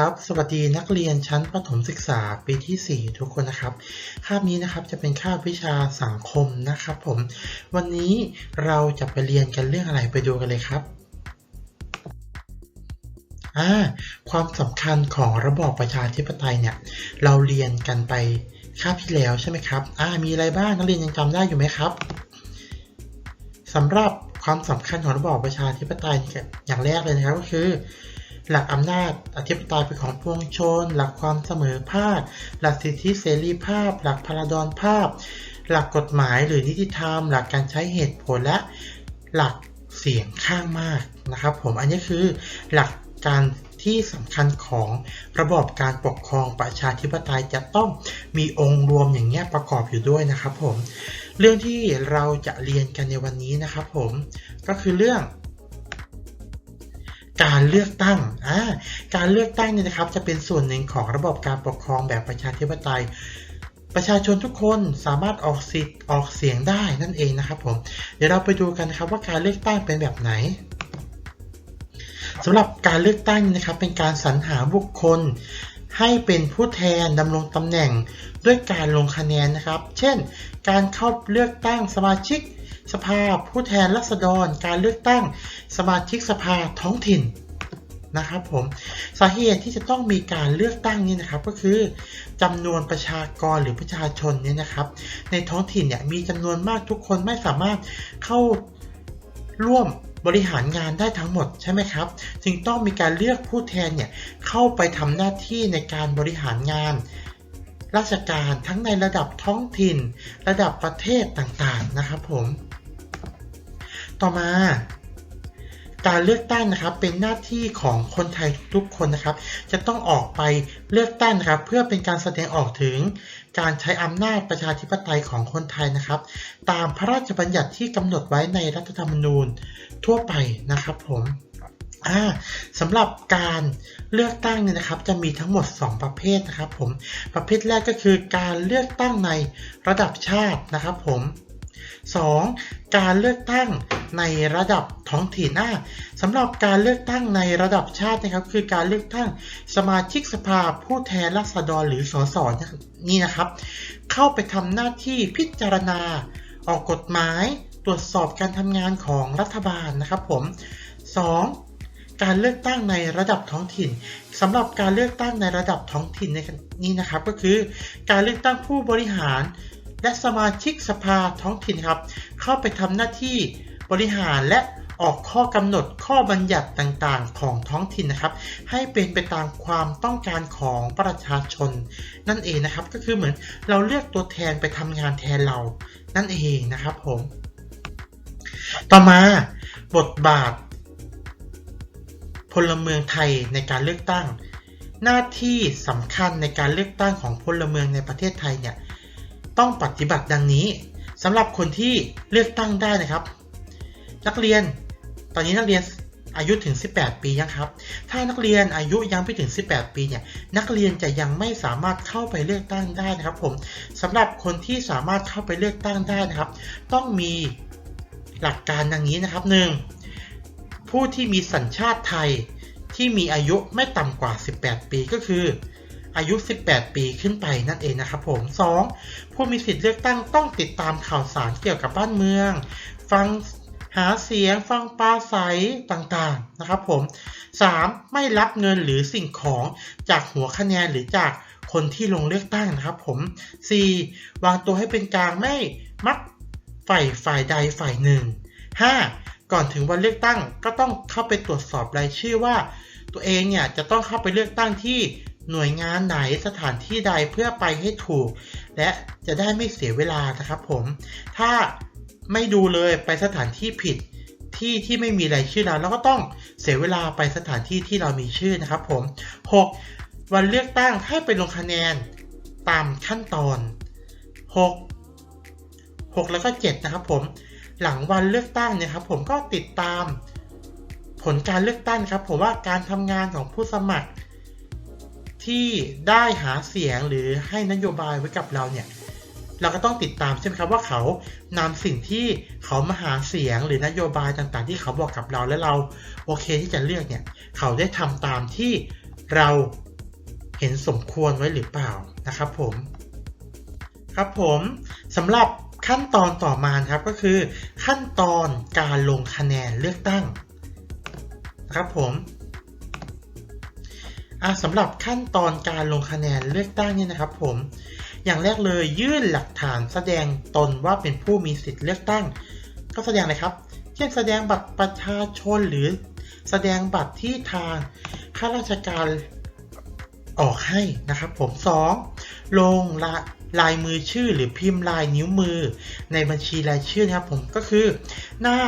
ครับ สวัสดีนักเรียนชั้นประถมศึกษาปีที่ 4 ทุกคนนะครับ คาบนี้นะครับจะเป็นคาบวิชาสังคมนะครับผม วันนี้เราจะไปเรียนกันเรื่องอะไรไปดูกันเลยครับอ่าความสำคัญของระบอบประชาธิปไตยเนี่ย เราเรียนกันไปคาบที่แล้วใช่ไหมครับอ่ามีอะไรบ้างนักเรียนยังจำได้อยู่ไหมครับสำหรับความสำคัญของระบอบประชาธิปไตยอย่างแรกเลยนะครับก็คือ หลักอำนาจอธิปไตยเป็นของปวงชน หลักความเสมอภาค หลักสิทธิเสรีภาพ หลักพลดรภาพ หลักกฎหมายหรือนิติธรรม หลักการใช้เหตุผลและ หลักเสียงข้างมากนะครับผมอันนี้คือหลักการที่สำคัญของระบอบการปกครองประชาธิปไตยจะต้องมีองค์รวมอย่างเงี้ยประกอบอยู่ด้วยนะครับผมเรื่องที่เราจะเรียนกันในวันนี้นะครับผมก็คือเรื่อง การเลือกตั้งอ่าการเลือกตั้งเนี่ยนะครับจะเป็นส่วนหนึ่งของระบบการปกครองแบบประชาธิปไตย ประชาชนทุกคนสามารถออกสิทธิ์ออกเสียงได้นั่นเองนะครับผม เดี๋ยวเราไปดูกันนะครับว่าการเลือกตั้งเป็นแบบไหนสำหรับการเลือกตั้งนะครับเป็นการสรรหาบุคคล ให้เป็นผู้แทนดำรงตำแหน่งด้วยการลงคะแนนนะครับ เช่น การเข้าเลือกตั้งสมาชิก สภาผู้แทนราษฎร การเลือกตั้ง สมาชิกสภาท้องถิ่นนะครับผมสาเหตุที่จะต้องมีการเลือกตั้งนี่นะครับก็คือจำนวนประชากรหรือประชาชนเนี่ยนะครับ ในท้องถิ่นเนี่ยมีจำนวนมากทุกคนไม่สามารถเข้าร่วมบริหารงานได้ทั้งหมดใช่ไหมครับ จึงต้องมีการเลือกผู้แทนเนี่ยเข้าไปทำหน้าที่ในการบริหารงาน ราชการทั้งในระดับท้องถิ่น ระดับประเทศต่างๆนะครับผม ต่อมา การเลือกตั้งนะครับเป็นหน้าที่ของคนไทยทุกคนนะครับ จะต้องออกไปเลือกตั้งนะครับ เพื่อเป็นการแสดงออกถึงการใช้อำนาจประชาธิปไตยของคนไทยนะครับ ตามพระราชบัญญัติที่กำหนดไว้ในรัฐธรรมนูญทั่วไปนะครับผมสำหรับการเลือกตั้งเนี่ยนะครับ จะมีทั้งหมด 2 ประเภทนะครับ ผมประเภทแรกก็คือการเลือกตั้งในระดับชาตินะครับ ผม 2. การเลือกตั้งในระดับท้องถิ่นอ่าสำหรับการเลือกตั้งในระดับชาตินะครับ คือการเลือกตั้งสมาชิกสภาผู้แทนราษฎรหรือสสนี่นะครับ เข้าไปทำหน้าที่พิจารณา ออกกฎหมาย ตรวจสอบการทำงานของรัฐบาลนะครับผม 2. การเลือกตั้งในระดับท้องถิ่นสำหรับการเลือกตั้งในระดับท้องถิ่นในนี้นะครับ ก็คือ การเลือกตั้งผู้บริหาร และสมาชิกสภาท้องถิ่นครับ เข้าไปทำหน้าที่บริหารและออกข้อกำหนดข้อบัญญัติต่างๆ ของท้องถิ่นนะครับ ให้เป็นไปตามความต้องการของประชาชน นั่นเองนะครับก็คือเหมือนเราเลือกตัวแทนไปทำงานแทนเรา นั่นเองนะครับผม ต่อมาบทบาท พลเมืองไทยในการเลือกตั้ง หน้าที่สำคัญในการเลือกตั้งของพลเมืองในประเทศไทยเนี่ย ต้องปฏิบัติดังนี้สำหรับคนที่เลือกตั้งได้นะครับ นักเรียนตอนนี้นักเรียนอายุถึง 18 ปียังครับ ถ้านักเรียนอายุยังไม่ถึง 18 ปีเนี่ย นักเรียนจะยังไม่สามารถเข้าไปเลือกตั้งได้นะครับ ผมสำหรับคนที่สามารถเข้าไปเลือกตั้งได้นะครับ ต้องมีหลักการดังนี้นะครับ 1. ผู้ที่มีสัญชาติไทยที่มีอายุไม่ต่ำกว่า 18 ปีก็คือ อายุ 18 ปีขึ้นไปนั่นเองนะครับผม 2. ผู้มีสิทธิ์เลือกตั้งต้องติดตามข่าวสารเกี่ยวกับบ้านเมือง ฟังหาเสียงฟังปราศัยต่างๆนะครับผม 3. ไม่รับเงินหรือสิ่งของจากหัวคะแนนหรือจากคนที่ลงเลือกตั้งนะครับผม 4. วางตัวให้เป็นกลางไม่มักฝ่ายฝ่ายใดฝ่ายหนึ่ง 5. ก่อนถึงวันเลือกตั้งก็ต้องเข้าไปตรวจสอบรายชื่อว่า ตัวเองเนี่ยจะต้องเข้าไปเลือกตั้งที่ หน่วยงานไหนสถานที่ใดเพื่อไปให้ถูก และจะได้ไม่เสียเวลานะครับผม ถ้าไม่ดูเลยไปสถานที่ผิดที่ที่ไม่มีรายชื่อเราแล้วก็ต้องเสียเวลาไปสถานที่ที่เรามีชื่อนะครับผม 6. วันเลือกตั้งให้ไปลงคะแนนตามขั้นตอน 6 6 แล้วก็ 7 นะครับผม หลังวันเลือกตั้งเนี่ยครับผมก็ติดตามผลการเลือกตั้งครับผมว่าการทำงานของผู้สมัคร ที่ได้หาเสียงหรือให้นโยบายไว้กับเราเนี่ยเราก็ต้องติดตามใช่ไหมครับว่าเขานำสิ่งที่เขามาหาเสียงหรือนโยบายต่างๆ ที่เขาบอกกับเราและเราโอเคที่จะเลือกเนี่ยเขาได้ทำตามที่เราเห็นสมควรไว้หรือเปล่านะครับผมครับผมสำหรับขั้นตอนต่อมาครับก็คือ ขั้นตอนการลงคะแนนเลือกตั้งนะครับผม อะสำหรับขั้นตอนการลงคะแนนเลือกตั้งเนี่ยนะครับผม อย่างแรกเลยยื่นหลักฐานแสดงตนว่าเป็นผู้มีสิทธิ์เลือกตั้ง ก็แสดงอะไรครับ เช่นแสดงบัตรประชาชนหรือแสดงบัตรที่ทางข้าราชการออกให้นะครับผม 2. ลงละลายมือชื่อหรือพิมพ์ลายนิ้วมือในบัญชีรายชื่อนะครับผมก็คือหน้า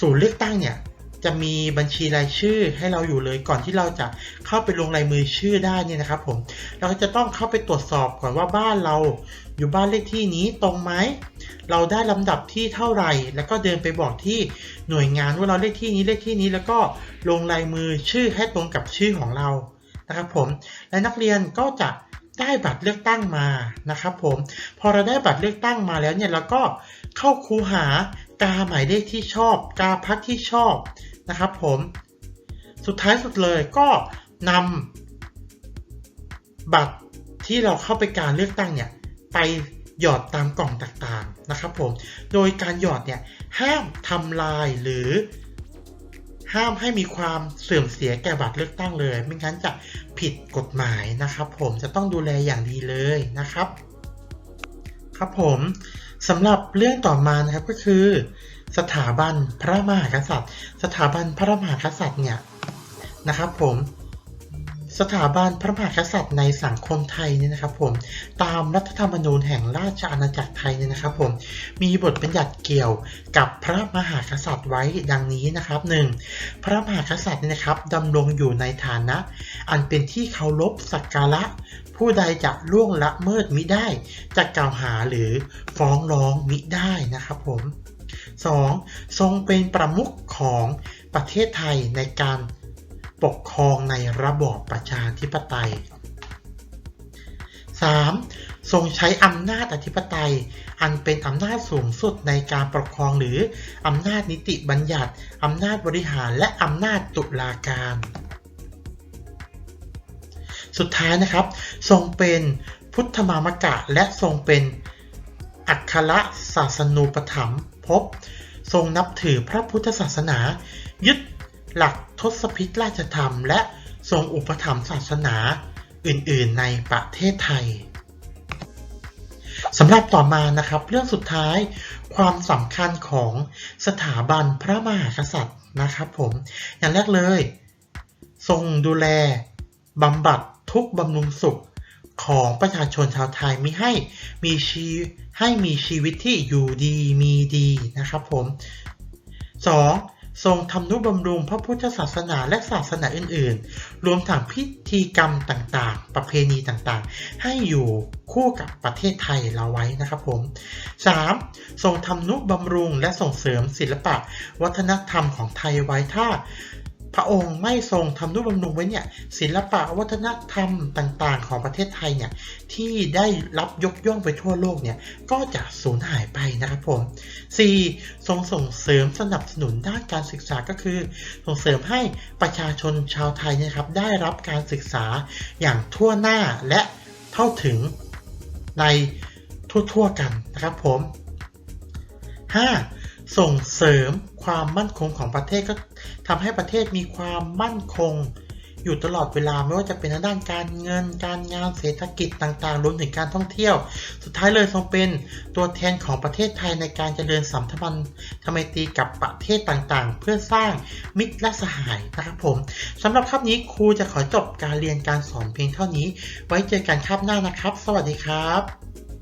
ศูนย์เลือกตั้งเนี่ย จะมีบัญชีรายชื่อให้เราอยู่เลยก่อนที่เราจะเข้าไปลงลายมือชื่อได้เนี่ยนะครับผมเราก็จะต้องเข้าไปตรวจสอบก่อนว่าบ้านเราอยู่บ้านเลขที่นี้ตรงไหมเราได้ลำดับที่เท่าไหร่ แล้วก็เดินไปบอกที่หน่วยงานว่าเราเลขที่นี้เลขที่นี้แล้วก็ลงลายมือชื่อให้ตรงกับชื่อของเรานะครับผมและนักเรียนก็จะได้บัตรเลือกตั้งมานะครับผมพอเราได้บัตรเลือกตั้งมาแล้วเนี่ยเราก็เข้าคูหากาหมายเลขที่ชอบ กาพักที่ชอบ นะครับผมสุดท้ายสุดเลยก็นำบัตรที่เราเข้าไปการเลือกตั้งเนี่ยไปหยอดตามกล่องต่างๆนะครับผมโดยการหยอดเนี่ยห้ามทำลายหรือห้ามให้มีความเสื่อมเสียแก่บัตรเลือกตั้งเลย ไม่งั้นจะผิดกฎหมายนะครับ ผมจะต้องดูแลอย่างดีเลยนะครับ ครับผมสำหรับเรื่องต่อมานะครับก็คือ สถาบันพระมหากษัตริย์ สถาบันพระมหากษัตริย์เนี่ยนะครับผมสถาบันพระมหากษัตริย์ในสังคมไทยเนี่ยนะครับผมตามรัฐธรรมนูญแห่งราชอาณาจักรไทยเนี่ยนะครับผมมีบทบัญญัติเกี่ยวกับพระมหากษัตริย์ไว้ดังนี้นะครับ 1. พระมหากษัตริย์เนี่ยนะครับดำรงอยู่ในฐานะ อันเป็นที่เคารพสักการะ ผู้ใดจะล่วงละเมิดมิได้จะกล่าวหาหรือฟ้องร้องมิได้นะครับผม 2. ทรงเป็นประมุขของประเทศไทยในการปกครองในระบอบประชาธิปไตย 3. ทรงใช้อำนาจอธิปไตย อันเป็นอำนาจสูงสุดในการปกครองหรืออำนาจนิติบัญญัติอำนาจบริหารและอำนาจตุลาการ สุดท้ายนะครับ ทรงเป็นพุทธมามกะและทรงเป็นอัครศาสนูปถัมภ พ ทรงนับถือพระพุทธศาสนา ยึดหลักทศพิธราชธรรม และทรงอุปถัมภ์ศาสนาอื่นๆ ในประเทศไทยสำหรับต่อมานะครับ เรื่องสุดท้ายความสำคัญของสถาบันพระมหากษัตริย์นะครับผมอย่างแรกเลย ทรงดูแลบำบัดทุกบำรุงสุข ของประชาชนชาวไทยมิให้มีชีให้มีชีวิตที่อยู่ดีมีดีนะครับผม 2. ทรงทำนุบำรุงพระพุทธศาสนาและศาสนาอื่น ๆ รวมทั้งพิธีกรรมต่างๆ ประเพณีต่างๆ ให้อยู่คู่กับประเทศไทยเราไว้นะครับผม 3. ทรงทำนุบำรุงและส่งเสริมศิลปะ วัฒนธรรมของไทยไว้ถ้า พระองค์ไม่ทรงทำนุบำรุงไว้เนี่ยศิลปะวัฒนธรรมต่างๆ ของประเทศไทยเนี่ยที่ได้รับยกย่องไปทั่วโลกเนี่ยก็จะสูญหายไปนะครับผม 4. ทรงส่งเสริมสนับสนุนด้านการศึกษาก็คือ ส่งเสริมให้ประชาชนชาวไทยนี่ยครับได้รับการศึกษาอย่างทั่วหน้าและเท่าถึงในทั่วๆกันนะครับผม 5. ส่งเสริมความมั่นคงของประเทศก็ทำให้ประเทศมีความมั่นคง อยู่ตลอดเวลาไม่ว่าจะเป็นทางด้านการเงิน การงานเศรษฐกิจต่างๆรวมถึงการท่องเที่ยว สุดท้ายเลยทรงเป็นตัวแทนของประเทศไทยในการเจริญสัมพันธ์ธรรมตรีกับประเทศต่างๆ เพื่อสร้างมิตรและสหายนะครับผมสำหรับคาบนี้ครูจะขอจบการเรียนการสอนเพียงเท่านี้ ไว้เจอกันคาบหน้านะครับ สวัสดีครับ